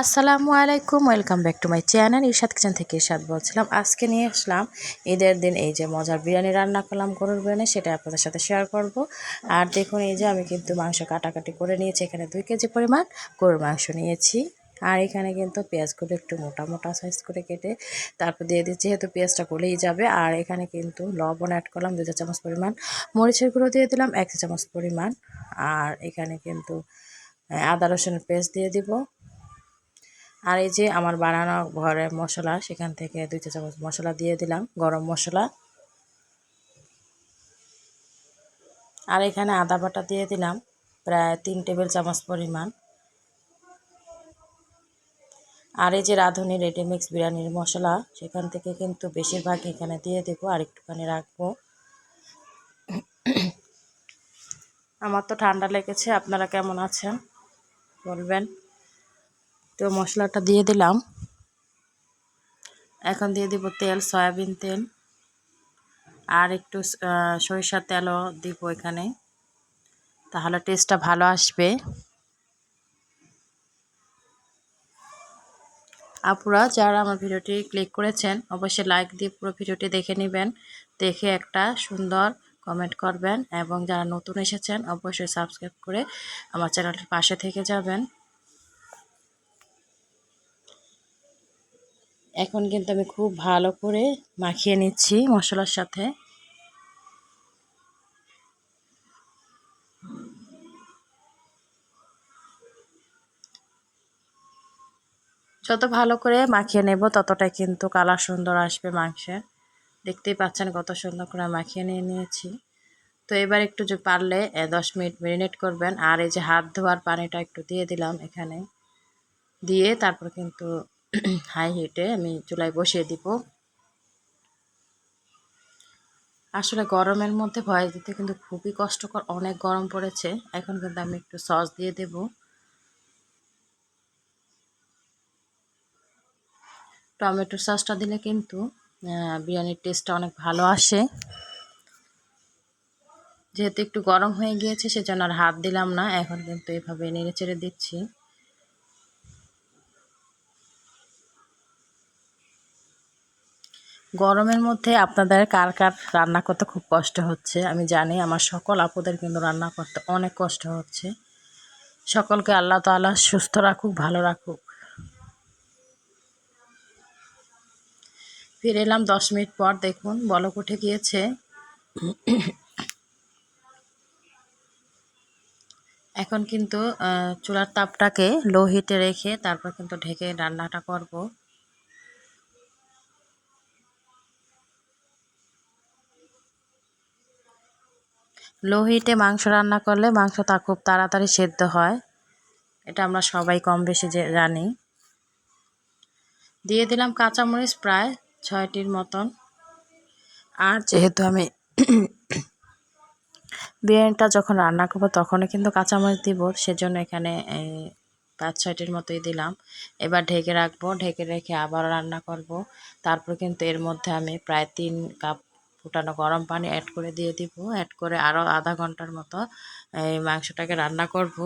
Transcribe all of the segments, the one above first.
আসসালামু আলাইকুম, welcome back to my channel. Irshad kitchen থেকে ইরশাদ বলছিলাম, আজকে নিয়ে আসলাম ঈদের দিন এই যে মজার বিরিয়ানি রান্না করলাম, গরুর বিরিয়ানি, সেটা আপনাদের সাথে শেয়ার করব। আর দেখুন এই যে আমি কিন্তু মাংস কাটাকাটি করে নিয়েছি, এখানে দুই কেজি পরিমাণ গরুর মাংস নিয়েছি। আর এখানে কিন্তু পেঁয়াজগুলো একটু মোটা মোটা সাইজ করে কেটে তারপর দিয়ে দিচ্ছি, যেহেতু পেঁয়াজটা গলেই যাবে। আর এখানে কিন্তু লবণ অ্যাড করলাম দু চামচ পরিমাণ মরিচের গুঁড়ো দিয়ে দিলাম, এক চামচ পরিমাণ। আর এখানে কিন্তু আদা রসুন পেস্ট দিয়ে দিব। আর এই যে আমার বানানো ঘরের মশলা, সেখান থেকে দুই চা চামচ মশলা দিয়ে দিলাম, গরম মশলা। আর এখানে আদা বাটা দিয়ে দিলাম, প্রায় তিন টেবিল চামচ পরিমাণ। আর এই যে রাঁধুনি রেডিমিক্স বিরিয়ানির মশলা, সেখান থেকে কিন্তু বেশিরভাগ এখানে দিয়ে দেবো, আর একটুখানি রাখব। আমার তো ঠান্ডা লেগেছে, আপনারা কেমন আছেন? বলবেন। তো মশলাটা দিয়ে দিলাম। এখন দিয়ে দিব তেল, সয়াবিন তেল। আর একটু সরিষার তেলও দিব এখানে। তাহলে টেস্টটা ভালো আসবে। আপুরা, যারা আমার ভিডিওটি ক্লিক করেছেন, অবশ্যই লাইক দিয়ে পুরো ভিডিওটি দেখে নেবেন। দেখে একটা সুন্দর কমেন্ট করবেন। এবং যারা নতুন এসেছেন, অবশ্যই সাবস্ক্রাইব করে আমার চ্যানেলটির পাশে থেকে যাবেন। এখন কিন্তু আমি খুব ভালো করে মাখিয়ে নিচ্ছি মশলার সাথে। যত ভালো করে মাখিয়ে নেব, ততটাই কিন্তু কালার সুন্দর আসবে মাংসের। দেখতেই পাচ্ছেন কত সুন্দর করে মাখিয়ে নিয়ে নিয়েছি। তো এবার একটু যে পারলে দশ মিনিট মেরিনেট করবেন। আর এই যে হাত ধোয়ার পানিটা একটু দিয়ে দিলাম এখানে। দিয়ে তারপর কিন্তু হাই হিটে আমি চুলায় বসিয়ে দিব। আসলে গরমের মধ্যে ভয় দিতে কিন্তু খুবই কষ্টকর, অনেক গরম পড়েছে। এখন কিন্তু আমি একটু সস দিয়ে দেব। টমেটো সসটা দিলে কিন্তু বিরিয়ানির টেস্টটা অনেক ভালো আসে। যেহেতু একটু গরম হয়ে গিয়েছে, সেজন্য আর হাত দিলাম না। এখন কিন্তু এভাবে নেড়ে চেড়ে দিচ্ছি। গরমের মধ্যে আপনাদের কার কার রান্না করতে খুব কষ্ট হচ্ছে? আমি জানি আমার সকল আপুদের কিন্তু রান্না করতে অনেক কষ্ট হচ্ছে। সকলকে আল্লাহ তালা সুস্থ রাখুক, ভালো রাখুক। ফিরে এলাম দশ মিনিট পর, দেখুন, বলক উঠে গিয়েছে। এখন কিন্তু চুলার তাপটাকে লো হিটে রেখে তারপর কিন্তু ঢেকে রান্নাটা করব। লো হিটে মাংস রান্না করলে মাংসটা খুব তাড়াতাড়ি সেদ্ধ হয়। এটা আমরা সবাই কম বেশি যে জানি। দিয়ে দিলাম কাঁচামরিচ প্রায় ছয়টির মতন। আর যেহেতু আমি বিরিয়ানিটা যখন রান্না করব তখনই কিন্তু কাঁচামরিচ দিব, সেজন্য এখানে পাঁচ ছয়টির মতোই দিলাম। এবার ঢেকে রাখব, ঢেকে রেখে আবার রান্না করব। তারপর কিন্তু এর মধ্যে আমি প্রায় তিন কাপ ফুটানো গরম পানি অ্যাড করে দিয়ে দিব। অ্যাড করে আরও আধা ঘণ্টার মতো, এই মাংসটাকে রান্না করব।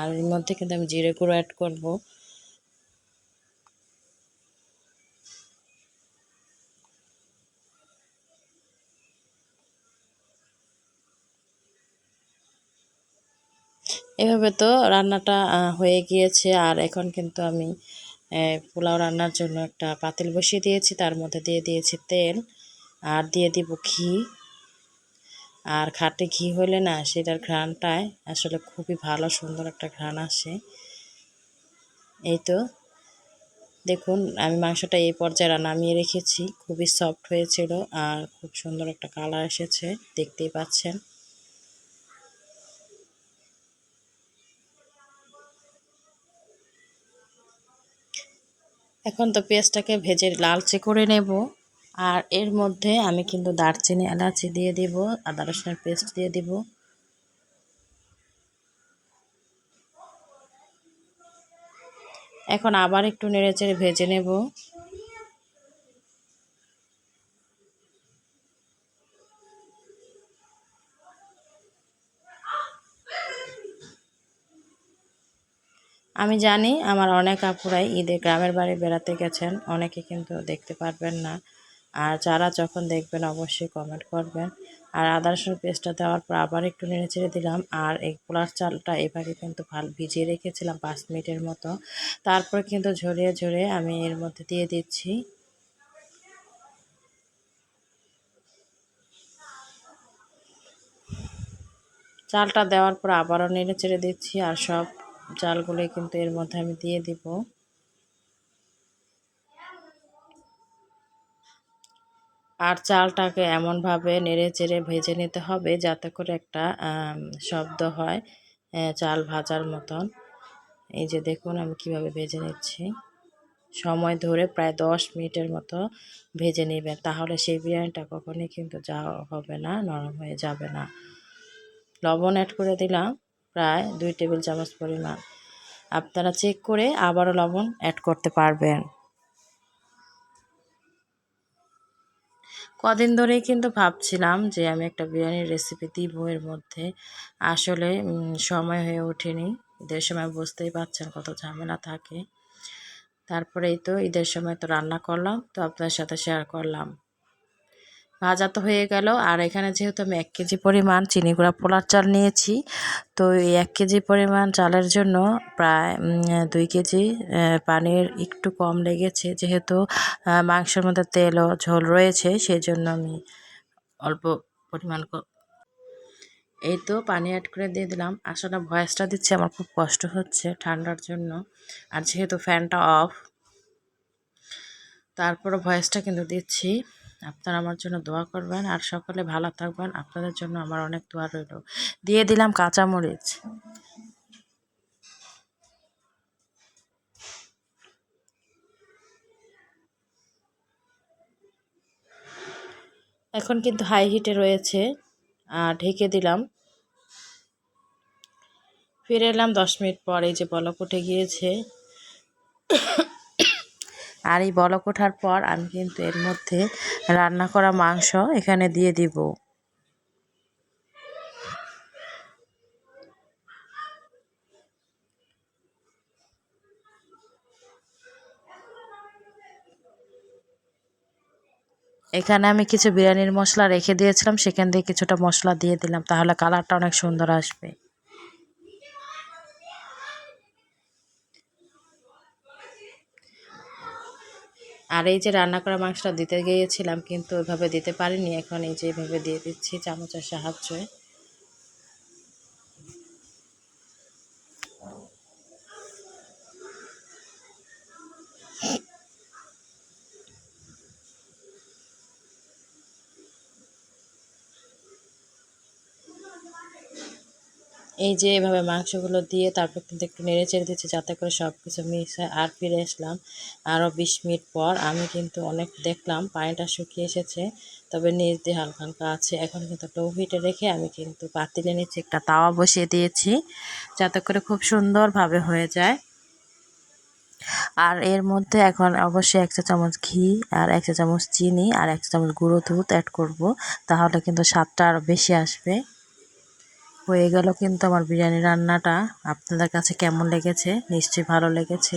আর এর মধ্যে কিন্তু আমি জিরে গুঁড়ো অ্যাড করব। এভাবে তো রান্নাটা হয়ে গিয়েছে। আর এখন কিন্তু আমি পোলাও রান্নার জন্য একটা পাতিল বসিয়ে দিয়েছি। তার মধ্যে দিয়ে দিয়েছি তেল। আর দিয়ে দিব ঘি। আর খাটে ঘি হলে না সেটার ঘ্রাণটায় আসলে খুবই ভালো, সুন্দর একটা ঘ্রাণ আসে। এই তো, দেখুন, আমি মাংসটা এই পর্যায়ে নামিয়ে রেখেছি। খুবই সফট হয়েছিল আর খুব সুন্দর একটা কালার এসেছে, দেখতেই পাচ্ছেন। এখন তো পেঁয়াজটাকে ভেজে লালচে করে নেব। আর এর মধ্যে আমি কিন্তু দারচিনি, এলাচি দিয়ে দিব, আদা রসুনের পেস্ট দিয়ে দিব। এখন আবার একটু নেড়েচেড়ে ভেজে নেব। আমি জানি আমার অনেক আপুরাই ঈদে গ্রামের বাড়ি বেড়াতে গেছেন, অনেকে কিন্তু দেখতে পারবেন না। আর যারা যখন দেখবেন অবশ্যই কমেন্ট করবেন। আর আদা রসুন পেস্টটা দেওয়ার পর আবার একটু নেড়ে ছেড়ে দিলাম। আর এই পোলার চালটা এবারে কিন্তু ভালো ভিজিয়ে রেখেছিলাম পাঁচ মিনিটের মতো। তারপর কিন্তু ঝরিয়ে ঝরিয়ে আমি এর মধ্যে দিয়ে দিচ্ছি। চালটা দেওয়ার পর আবারও নেড়ে ছেড়ে দিচ্ছি। আর সব চালগুলোই কিন্তু এর মধ্যে আমি দিয়ে দিব। আর চালটাকে এমনভাবে নেড়ে চেড়ে ভেজে নিতে হবে যাতে করে একটা শব্দ হয় চাল ভাজার মতন। এই যে দেখুন আমি কীভাবে ভেজে নিচ্ছি। সময় ধরে প্রায় দশ মিনিটের মতো ভেজে নেবেন। তাহলে সেই বিরিয়ানিটা কখনই কিন্তু যা হবে না, নরম হয়ে যাবে না। লবণ অ্যাড করে দিলাম, প্রায় দুই টেবিল চামচ পরিমাণ। আপনারা চেক করে আবারও লবণ অ্যাড করতে পারবেন। কদিন ধরেই কিন্তু ভাবছিলাম যে আমি একটা বিরিয়ানির রেসিপি দিই বইয়ের মধ্যে। আসলে সময় হয়ে ওঠেনি। ঈদের সময় বুঝতেই পারছেন কত ঝামেলা থাকে। তারপরেই তো ঈদের সময় তো রান্না করলাম, তো আপনার সাথে শেয়ার করলাম। ভাজা তো হয়ে গেল। আর এখানে যেহেতু আমি এক কেজি পরিমাণ চিনি গুঁড়া পোলার চাল নিয়েছি, তো এই এক কেজি পরিমাণ চালের জন্য প্রায় দুই কেজি পানির একটু কম লেগেছে। যেহেতু মাংসের মধ্যে তেল ও ঝোল রয়েছে, সেই জন্য আমি অল্প পরিমাণ এই তো পানি অ্যাড করে দিয়ে দিলাম। আসলে ভয়েসটা দিচ্ছে, আমার খুব কষ্ট হচ্ছে ঠান্ডার জন্য। আর যেহেতু ফ্যানটা অফ তারপরে ভয়েসটা কিন্তু দিচ্ছি। আপনারা আমার জন্য দোয়া করবেন আর সকলে ভালো থাকবেন। আপনাদের জন্য আমার অনেক দোয়া রইল। দিয়ে দিলাম কাঁচামরিচ। এখন কিন্তু হাই হিটে রয়েছে। আর ঢেকে দিলাম। ফিরে এলাম দশ মিনিট পর যে বলক উঠে গিয়েছে। আর এই বলক ওঠার পর আমি কিন্তু এর মধ্যে রান্না করা মাংস এখানে দিয়ে দিব। এখানে আমি কিছু বিরিয়ানির মশলা রেখে দিয়েছিলাম, সেখান দিয়ে কিছুটা মশলা দিয়ে দিলাম, তাহলে কালারটা অনেক সুন্দর আসবে। আর এই যে রান্না করা মাংসটা দিতে গিয়েছিলাম, কিন্তু ওইভাবে দিতে পারিনি। এখন এই যে এইভাবে দিয়ে দিচ্ছি চামচের সাহায্যে। এই যে এভাবে মাংসগুলো দিয়ে তারপর কিন্তু একটু নেড়ে চেড়ে দিচ্ছি যাতে করে সব কিছু মিক্স হয় আর ফিরে আসলাম। আরও বিশ মিনিট পর আমি কিন্তু অনেক দেখলাম, পানিটা শুকিয়ে এসেছে, তবে নিচ দিয়ে হালকা হালকা আছে। এখন কিন্তু লো রেখে আমি কিন্তু পাতিলে নিচে একটা তাওয়া বসিয়ে দিয়েছি, যাতে করে খুব সুন্দরভাবে হয়ে যায়। আর এর মধ্যে এখন অবশ্যই এক চা চামচ ঘি আর এক চা চামচ চিনি আর এক চা চামচ গুঁড়ো দুধ অ্যাড করব, তাহলে কিন্তু স্বাদটা আরও বেশি আসবে। হয়ে গেল কিন্তু আমার বিরিয়ানি রান্নাটা। আপনাদের কাছে কেমন লেগেছে? নিশ্চয়ই ভালো লেগেছে।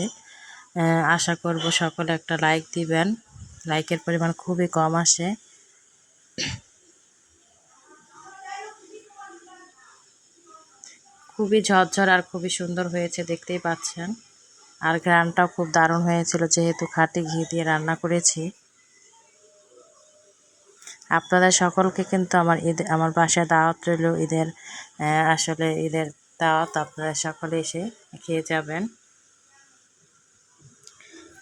আশা করব সকলে একটা লাইক দিবেন। লাইকের পরিমাণ খুবই কম আসে। খুবই ঝরঝর আর খুবই সুন্দর হয়েছে, দেখতেই পাচ্ছেন। আর গ্রামটাও খুব দারুণ হয়েছিল, যেহেতু খাঁটি ঘি দিয়ে রান্না করেছি। আপনাদের সকলকে কিন্তু আমার ঈদ, আমার বাসায় দাওয়াত রইল। ঈদের আসলে ঈদের দাওয়াত আপনারা সকলে এসে খেয়ে যাবেন।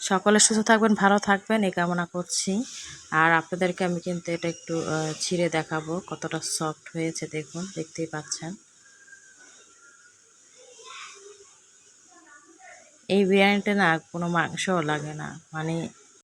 সকলে সুস্থ থাকবেন, ভালো থাকবেন, এই কামনা করছি। আর আপনাদেরকে আমি কিন্তু এটা একটু ছিঁড়ে দেখাবো কতটা সফট হয়েছে, দেখুন, দেখতেই পাচ্ছেন। এই বিরিয়ানিটা না কোনো মাংসও লাগে না মানে